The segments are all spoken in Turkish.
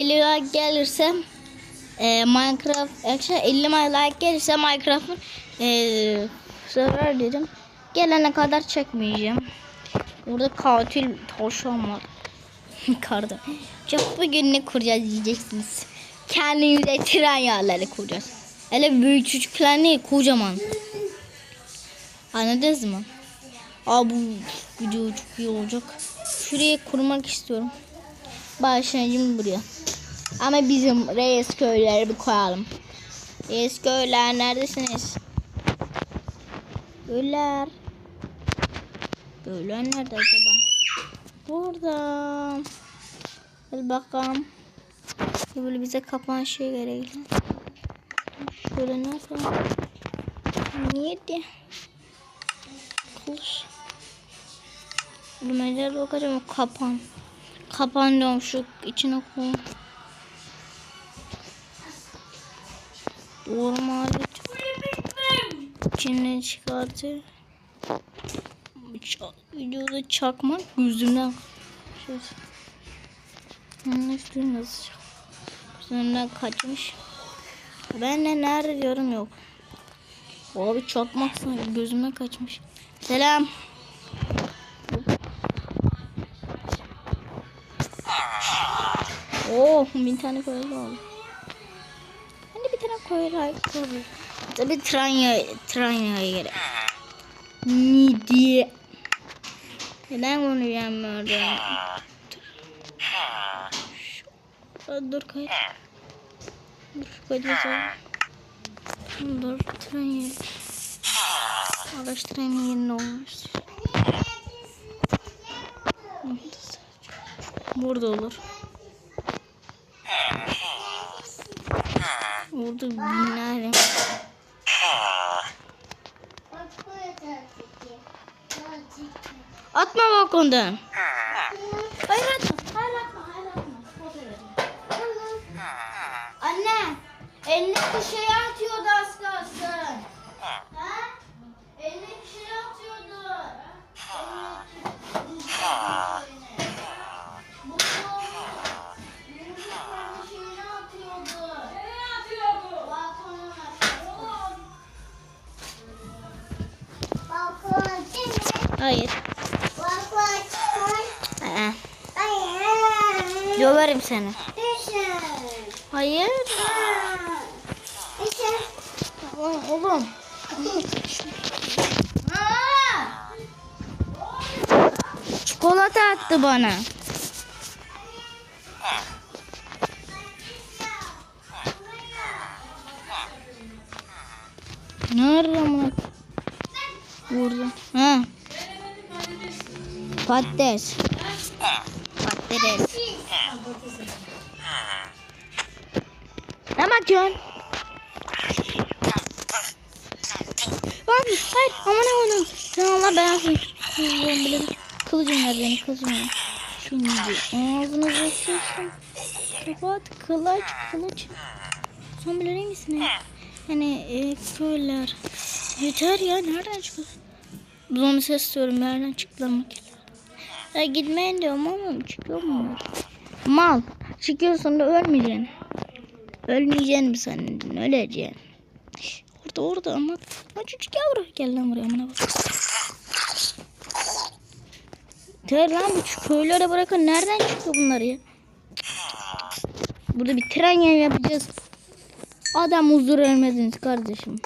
50 like gelirse e, Minecraft akşam 50 like gelirse Minecraft'ın e, server dedim. Gelene kadar çekmeyeceğim. Burada katil tavşan var. Karda. Çok bugün ne kuracağız diyeceksiniz. Kendimize tren yerleri kuracağız. Hele büyük çocuklar değil kocaman. Anladınız mı? Aa bu video çok iyi olacak. Şuraya kurmak istiyorum. Başlayacağım buraya. Ama bizim reis köyleri bir koyalım. Reis köyler neredesiniz? Köyler. Köyler nerede acaba? Burada. Hadi bakalım. Böyle bize kapan şey gerekli. Şöyle ne yapalım? Neydi? Kılıç. Bu mecra bakacağım kapan. Kapan diyorum şu içine koy. Doğru alet. İçinden çıkartıyor. Ça- Videoda çakmak. Şöyle. Onun üstüne nasıl çak- Üstünden kaçmış. Ben de nerede diyorum yok. Abi çakmak sanki gözüme kaçmış. Selam. Oh bin tane koyun tane koyun koyun. Tabi Tranya, Tranya'ya gerek. Ni diye. Neden bunu yenmiyorum? Dur kaç. Dur kaçacağım. Dur Tranya. Araştırayım yerine olmuş. Burada olur. Burada binler. Atma balkondan. Döverim seni. Hayır. Oğlum. Çikolata attı bana. Nerede amına? Burada. Ha. Patates. Patates. Ne bakıyorsun? Abi hayır aman aman sen Allah belasın. Kılıcım bile kılıcım ver beni kılıcım ver. Şimdi ağzını basıyorsun. Kapat kılıç kılıç. Sen bilir misin? Hani e, köyler. Yeter ya nereden çıkıyorsun? Bunu ses istiyorum nereden çıktılar makineler. Ya gitmeyin diyorum ama çıkıyor bunlar. Mal çıkıyorsun da ölmeyeceksin. Ölmeyeceksin mi zannedin öleceksin. Orada orada ama. Lan çocuk yavru. Gel lan buraya bana bak. Ter lan bu köylere bırakın. Nereden çıkıyor bunlar ya? Burada bir tren yeri yapacağız. Adam huzur vermediniz kardeşim.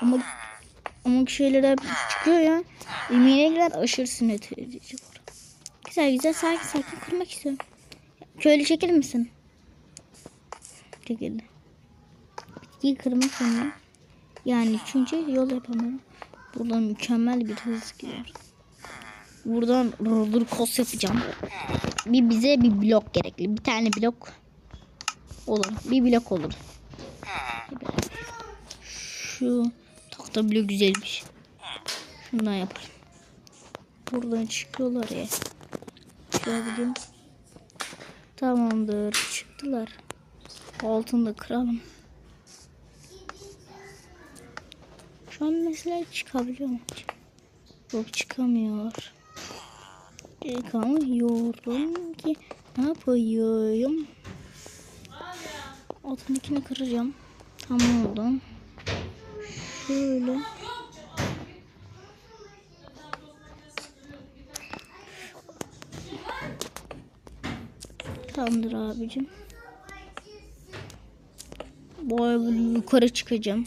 Ama ama şeyler hep çıkıyor ya. Emine girer aşırı sinir edici. Güzel güzel sakin sakin kurmak istiyorum. Köylü çekilir misin? Çekildi. Bitkiyi kırmak zorunda. Yani çünkü yol yapamıyorum. Buradan mükemmel bir hız gidiyor. Buradan roller coaster yapacağım. Bir bize bir blok gerekli. Bir tane blok olur. Bir blok olur. Şu tahta blok güzelmiş. Şundan yapalım. Buradan çıkıyorlar ya. Şöyle. Tamamdır. Çıktılar. Altını da kıralım. Şu an mesela çıkabiliyor mu? Yok çıkamıyor. Çıkamıyorum ki Ne yapayım? Altındakini kıracağım. Tamam oldu. Şöyle. Tamamdır abicim. Boy yukarı çıkacağım.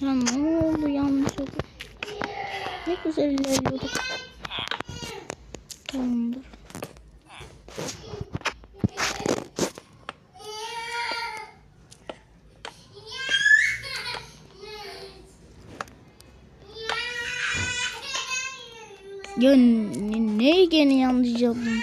Ya ne oldu yanlış oldu. Ne güzel ilerliyorduk. Ya ne, ne gene yanlış yaptım?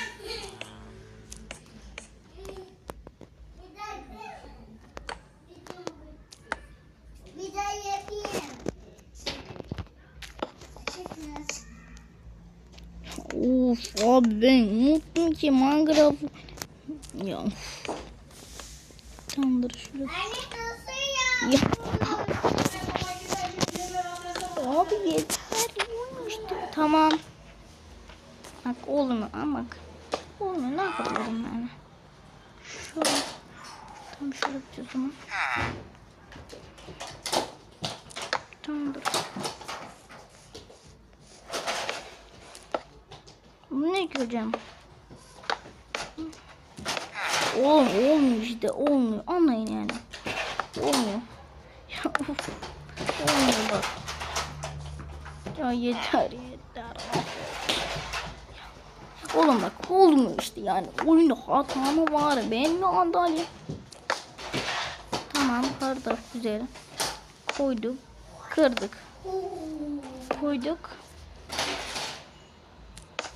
Of abi ben unuttum ki Minecraft. Ya. Tamamdır şurada. Abi yeter işte. Tamam. Bak olmuyor ama bak. Olmuyor ne yapabilirim yani. Şöyle. Tam şöyle bir zaman. Tamamdır. Bunu ne göreceğim? Oğlum olmuyor işte olmuyor. Anlayın yani. Olmuyor. Ya of. Olmuyor bak. Ya yeter yeter. Oğlum bak olmuyor işte yani. Oyunda hata mı var? Ben mi andalyam? Tamam kırdık güzel. Koyduk. Kırdık. Koyduk.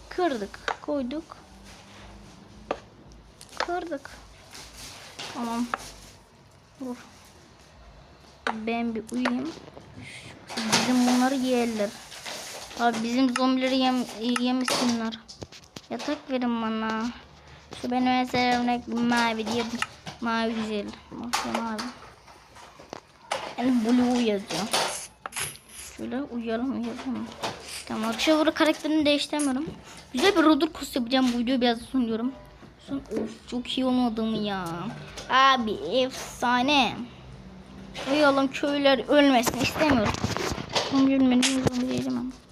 Kırdık. Koyduk. Kırdık. Tamam. Dur. Ben bir uyuyayım. Bizim bunları yerler. Abi bizim zombileri yem yemesinler. Yatak verin bana. Şu benim örnek mavi diye mavi güzel. Bakın mavi. Yani blue yazıyor. Şöyle uyuyalım uyuyalım. Tamam Trevor karakterini değiştirmiyorum. Güzel bir roller coaster yapacağım bu videoyu biraz sunuyorum. Son of çok iyi olmadı mı ya? Abi efsane. Uyuyalım köyler ölmesin istemiyorum. Ölmediğim zombi değilim ama.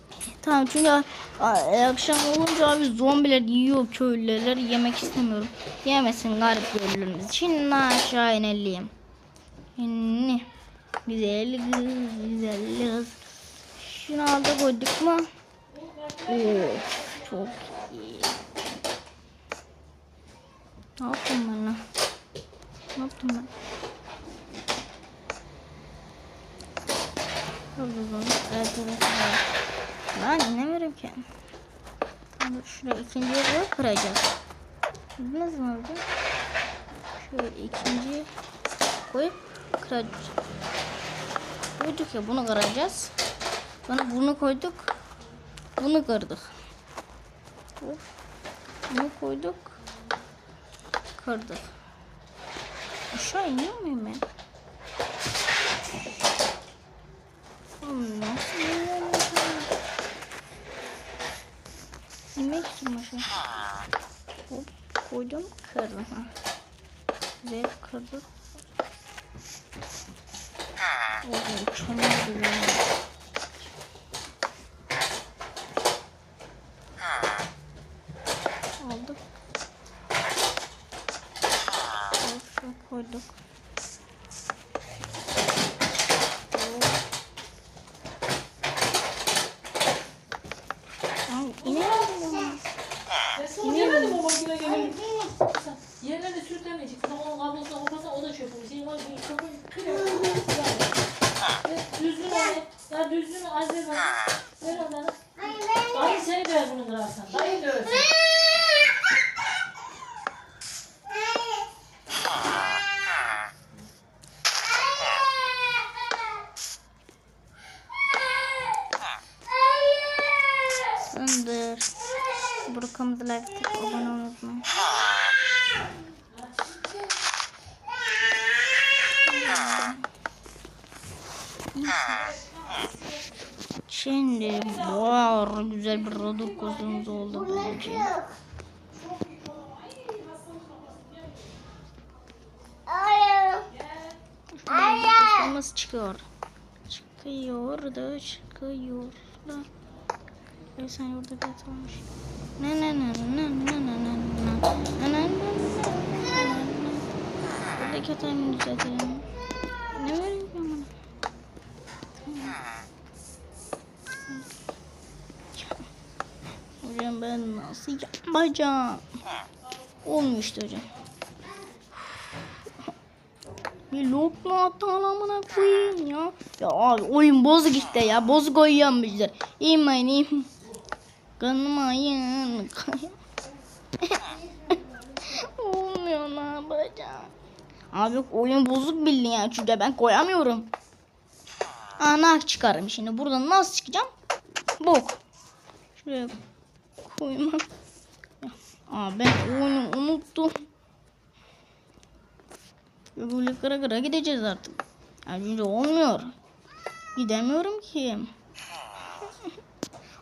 Tamam çünkü a- akşam olunca abi zombiler yiyor köylüler yemek istemiyorum. Yemesin garip köylülerimiz. Şimdi aşağı inelim. İnni. Güzel kız, güzel kız. Şunu alda koyduk mu? Of, çok iyi. Ne yaptım ben? Ne yaptım ben? Evet evet evet. Lan inemiyorum ki. Şuraya ikinci yeri kıracağız. Bildiniz mi orada? Şöyle ikinciyi koyup kıracağız. Koyduk ya bunu kıracağız. Sonra bunu koyduk. Bunu kırdık. Bunu koyduk. Kırdık. Aşağı iniyor muyum ben? Oğlum nasıl iniyorum ben? Aşağı. Hop koydum kırdım. Ha. Ve kırdık. Oğlum çok güzel. Aldık. Hop şu koyduk. Ay inemedim. Yemedim o makine gelir. Yerine de sürtemeyecek. Sen onun kablosuna koparsan o da çöp olur. Senin var bir çöpün kırıyor. Yani. Düzgün ol. Ya düzgün az ver bana. Ver onları. Anne ben Dayı seni döver bunu kırarsan. Dayı döver seni. Sındır. Burkamızı like atıp abone olmayı unutmayın. Şimdi var güzel bir rodur kozumuz oldu bence. Kostumuz çıkıyor. Çıkıyor da çıkıyor da. Bir saniye orada bir hata olmuş. Ne ne ne ne ne ne ne ne ne ne ne ne ne Buradaki hatayı mı düzeltelim? Ne veriyor ki bana? Hocam ben nasıl yapacağım? Olmuştu hocam. Bir lokma atalamına koyayım ya. Ya abi oyun bozuk işte ya. Bozuk oynamışlar. İyiyim iyiyim. Kanmayın. Olmuyor ne yapacağım. Abi oyun bozuk bildin ya. Çünkü ben koyamıyorum. Ana çıkarım şimdi. Buradan nasıl çıkacağım? Bok. Şuraya koymak. Aa ben oyunu unuttum. Böyle kıra kıra gideceğiz artık. Önce olmuyor. Gidemiyorum ki.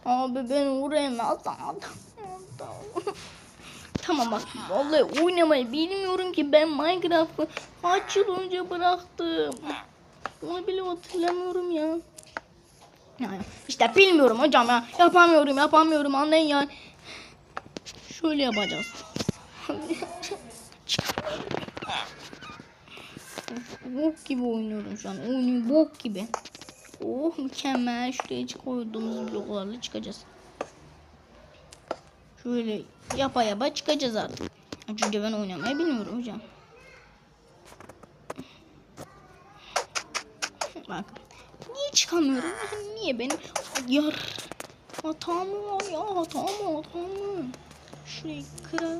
Abi ben oraya nasıl Tamam bak vallahi oynamayı bilmiyorum ki ben Minecraft'ı kaç yıl önce bıraktım. Onu bile hatırlamıyorum ya. Yani işte bilmiyorum hocam ya. Yapamıyorum yapamıyorum anlayın ya. Şöyle yapacağız. bok gibi oynuyorum şu an. Oyunu bok gibi. Oh mükemmel. Şuraya koyduğumuz bloklarla çıkacağız. Şöyle yapa yapa çıkacağız artık. Çünkü ben oynamayı bilmiyorum hocam. Bak. Çıkamıyorum? Niye benim? Yar. Hatam var ya? Hatam mı? Hatam mı? Şurayı kırar.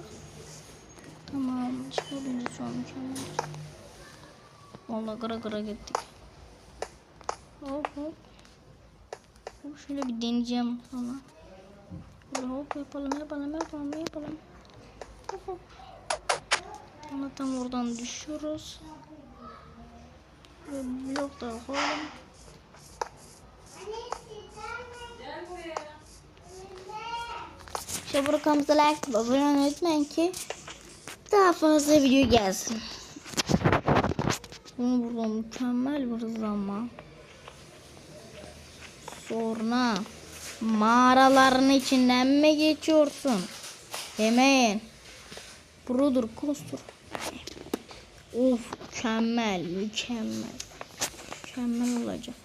Tamam. Çıkabiliriz şu an mükemmel. Vallahi kıra kıra gittik. Hop hop. Hop şöyle bir deneyeceğim sonra. Böyle hop yapalım yapalım yapalım yapalım. Hop hop. Sonra tam oradan düşüyoruz. Ve blok da koyalım. İşte bu kanalımıza like abone olmayı unutmayın ki daha fazla video gelsin. Bunu burada mükemmel bir zaman. Sonra mağaraların içinden mi geçiyorsun? Yemeyin. Burudur kostur. Of mükemmel mükemmel. Mükemmel olacak.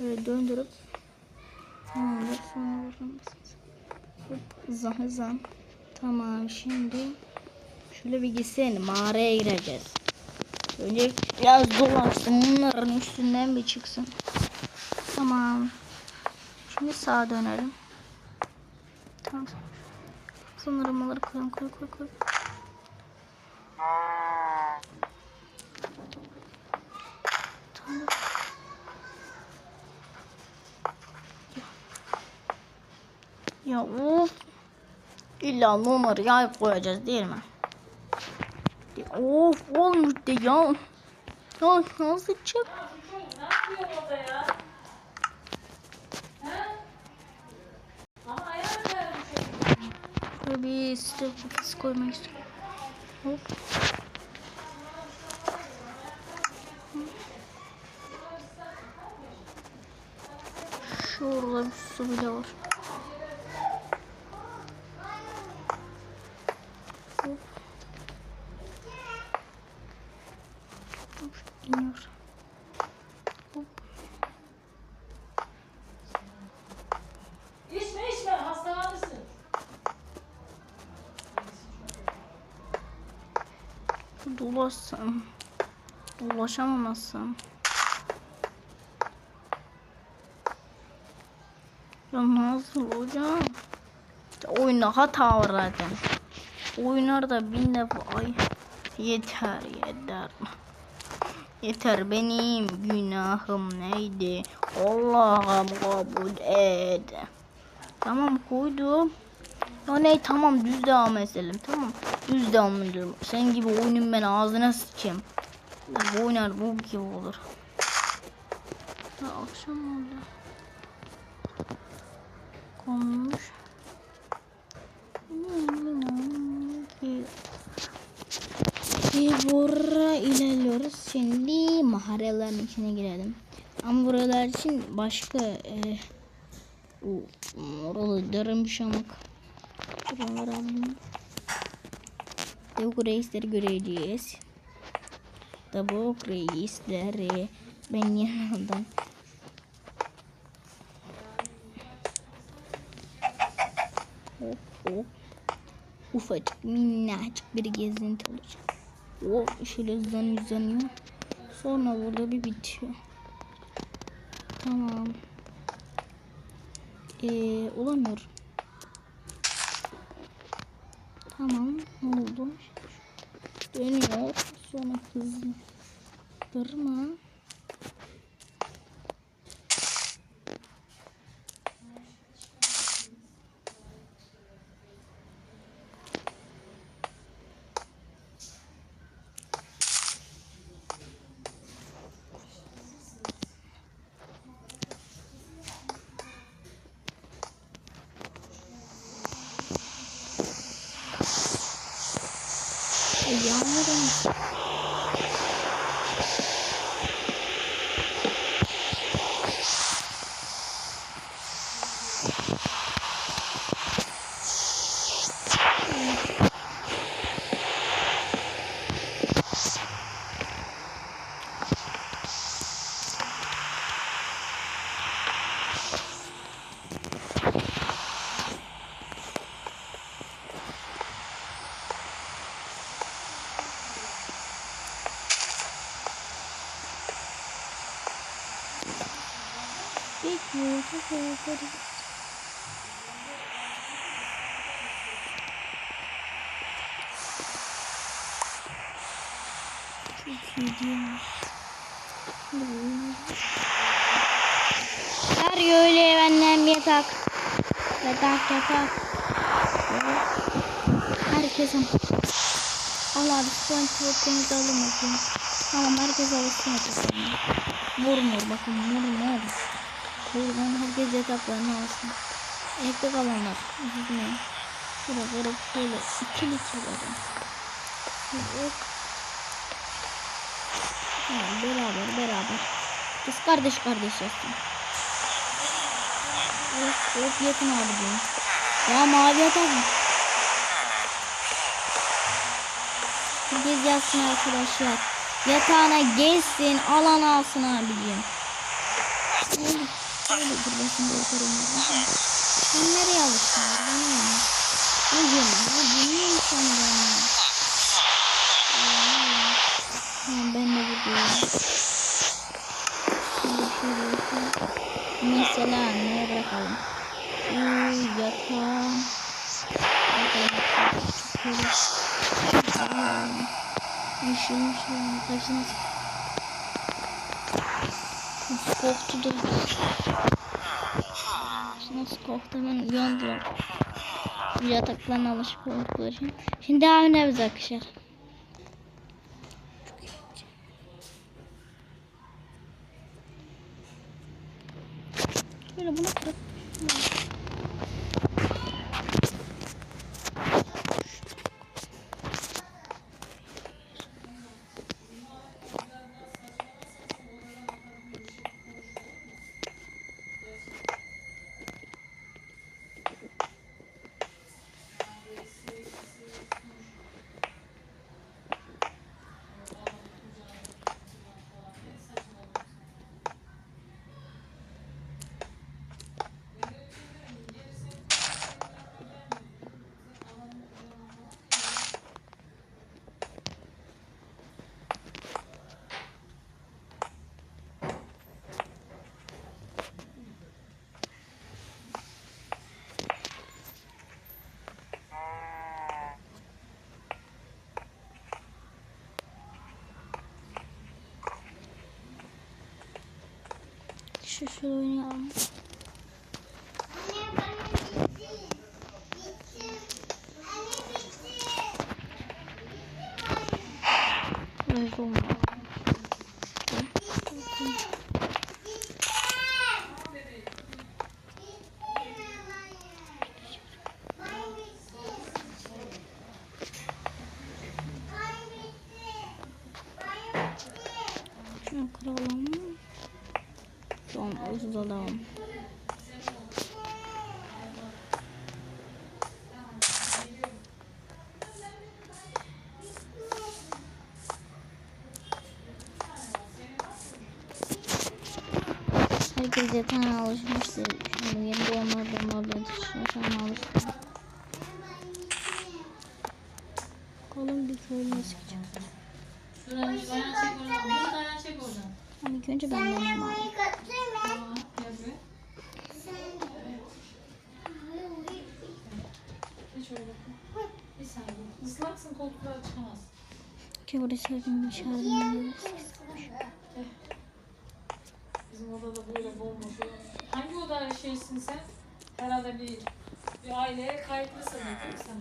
Böyle döndürüp Hızlan hızlan. Tamam şimdi Şöyle bir gitsen mağaraya gireceğiz. Önce biraz dolaşsın. Bunların üstünden bir çıksın. Tamam. Şimdi sağa dönelim. Tamam. Sanırım onları koyalım. Koy koy koy. Ya of. İlla numarayı koyacağız değil mi? Of olmuş de ya. Ya nasıl çık? Şöyle bir kafası koymak istiyorum. Şurada bir su bile var. Hop. Hop, iniyor. Hop. İçme içme hastalanırsın. Dolaşsam. Dolaşamamazsam. Ya nasıl hocam? İşte oyunda hata var zaten. Oyunlarda bin defa ay yeter yeter. Yeter benim günahım neydi? Allah'ım kabul et. Tamam koydum. Ya ne tamam düz devam edelim tamam. Düz devam edelim. Sen gibi oyunun ben ağzına sıçayım. Bu oynar bu gibi olur. Ya akşam oldu. Konmuş. Buraya ilerliyoruz. Şimdi mahallelerinin içine girelim. Ama buralar için başka e, o, oralı darılmış ama alalım. Tavuk reisleri göreceğiz. Tavuk reisleri ben yanından Hop hop. Ufacık minnacık bir gezinti olacak. O şöyle hızlanıyor hızlanıyor. Sonra burada bir bitiyor. Tamam. Ee, olamıyor. Tamam. Oldu? Dönüyor. Sonra hızlı. Yağmur olmuş. Çok iyi diyormuş. Her öyle benden bir yatak. Yatak yatak. Herkese. Allah abi SpongeBob temiz bakayım. Tamam herkes alışsın yataklarına. Mor mor bakın mor mor. Buradan herkes yataklarını alsın. Evde kalanlar. Üzülmeyin. Şöyle vurup şöyle ikili çekelim. Hop. Tamam beraber beraber. Biz kardeş kardeş yapsın. Hop hop yakın abi diyorum. Ya mavi yatak mı? Herkes yatsın arkadaşlar. Yatağına geçsin alan alsın abicim. Öyle, öyle dur ben şimdi yaparım. ya. Sen nereye alıştın? Bana ne? Diyorsun? Ne dinliyor musun bana? Tamam ben de buradayım. Şimdi şöyle. Mesela neye bırakalım? Şu yatağım. Bakalım. Şöyle. Yeşil yeşil. Kaçına Nasıl korktu da. Nasıl korktu hemen uyandılar. Yataklarına alışık oldukları için. Şimdi devam ediyoruz arkadaşlar. Böyle bunu kırıp Şu şöyle oynayalım. Böyle olmalı. Şunu kıralım. Tamam uzalım. Herkes yatağına alışmıştır. Şimdi yeni doğanlar durmalıdır. Yatağına alıştı. Bakalım bir köylü sıkacağım. Şurayı dayan çek oradan. Bunu dayan çek oradan. Ama ilk önce ben deneyim abi. Bir saniye. Islaksın koltuklara çıkamaz. Ki burası benim işaretim. Odada böyle bomboş. Hangi oda şeysin sen? Herhalde bir bir aileye kayıtlısın. Sen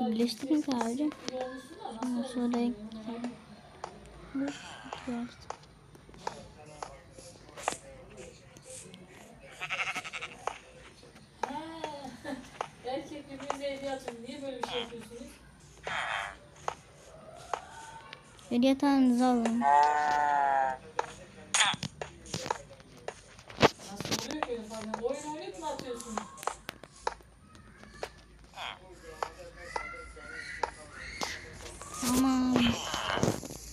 Birleştirin nasıl sonra biraz. Ha, Erkek birbirinize hediye atın. Niye böyle bir şey yapıyorsunuz? Bir yatağınızı alın. Nasıl oluyor ki öyle falan? Oyun oynayıp mı atıyorsunuz? Tamam.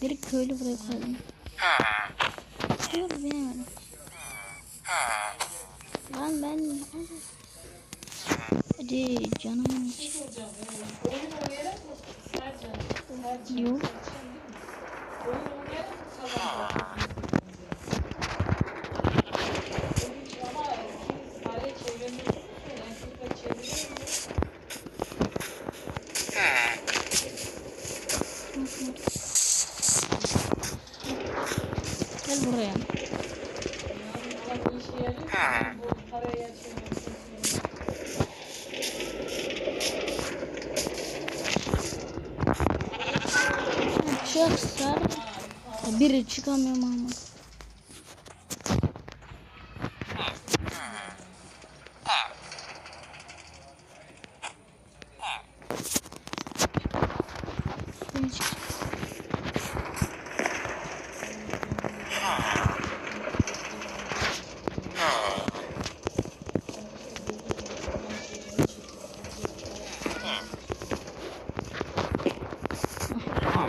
Bir köylü buraya koydum. Dur binemedim. Lan ben... Hadi canım. Ne soracağım? Oyun oynayarak mı? Sercan. Sercan. Yok. Oyun oynayarak mı kazanacağız? Ama siz araya çeviremiyorsunuz ki. Erkekler çeviriyor mu? Gel buraya. Yani ama bir işe yarıyor mu? Bu paraya çeviriyorsunuz. Çok sar. Biri çıkamıyor ama.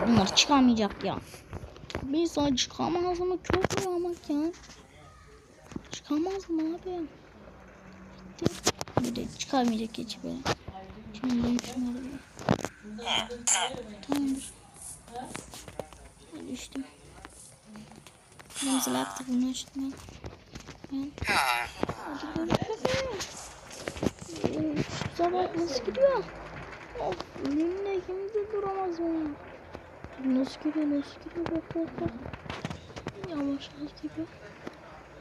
Bunlar çıkamayacak ya. Bir insan çıkamaz mı? Çok rahamak ya. Çıkamaz mı abi? Gitti. Bir de çıkamayacak hiç böyle. Şimdi ben şunları bir... Tamamdır. Düştüm. Zil aktif bunu açtım ben. Ben... Şu sabah nasıl gidiyor? Of önümde kimse duramaz mı? Nasıl gidiyor nasıl gidiyor bak bak bak. Yavaş yavaş gidiyor.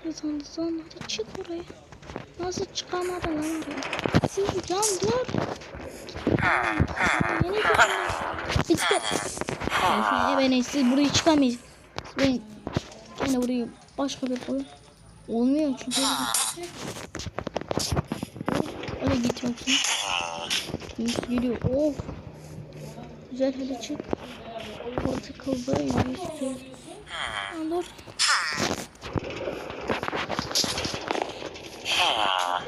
Hızlan hızlan hadi çık oraya. Nasıl çıkamadın lan oraya? Siz can dur. Gidiyor. Bitti. Ben siz burayı çıkamayız. Ben yine burayı başka bir koy. Olmuyor çünkü. Öyle git bakayım. Yüz geliyor. Of. Güzel hadi çık. O tıkıldı. Yüz yüz. Alır. Tamam.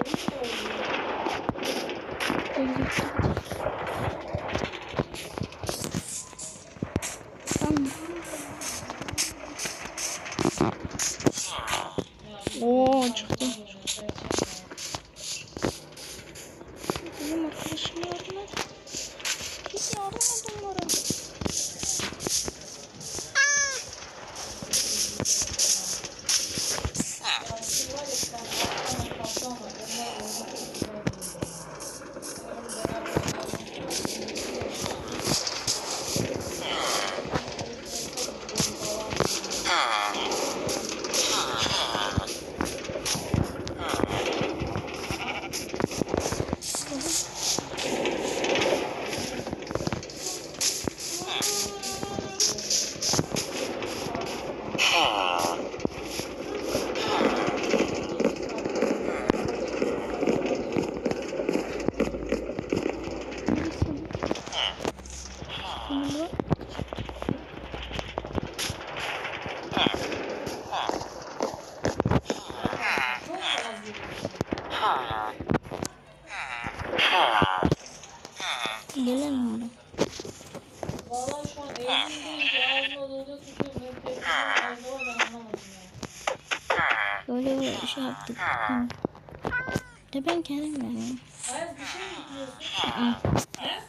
De ben kendim veriyorum. Ayaz bir şey mi yapıyorsun? Ah. He?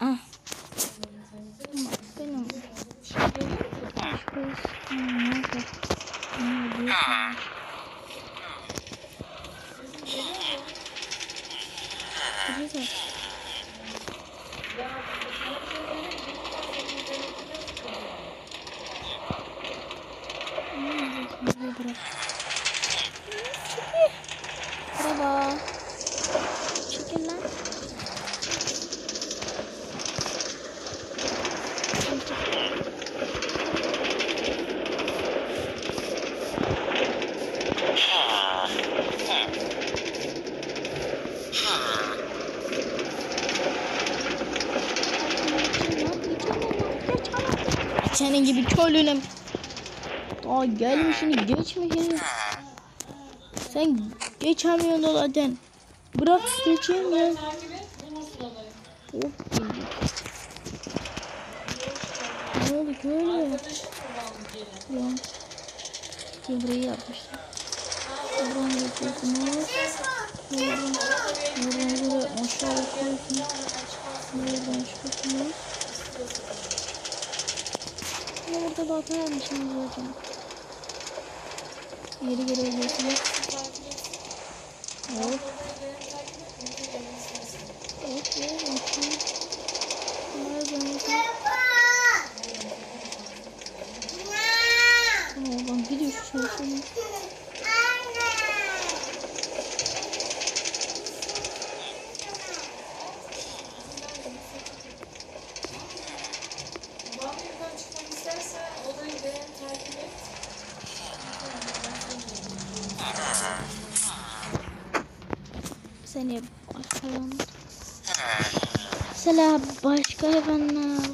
Ah. Benim. Bir şey geliyor mu? Kız. Hmm, nerede? Ne diyorsun? Sesim geliyor mu? Güzel. Ya sana bir şey söyleyeyim mi? Benim senin internetinde sıkıntı var. Hmm, bırak. Merhaba. Çekil lan. Senin gibi köylünüm. Daha gelmişini geçmişini. Sen geçemiyorsun da zaten. Bırak geçeyim ya. Geldik. Ne oldu kaldı geri? Ya. Kibreyi yapmışlar. Buradan yapıyorsunuz. Buradan, buradan böyle aşağı koyuyorsunuz. Buradan çıkıyorsunuz. Burada da atarmışsınız hocam. Geri geri ödüyorsunuz. Hop. Hop hop. Nereden yapıyorsunuz? Oradan gidiyor şu yukarı çıkmak. Seni hayvan. Mesela başka hayvanlar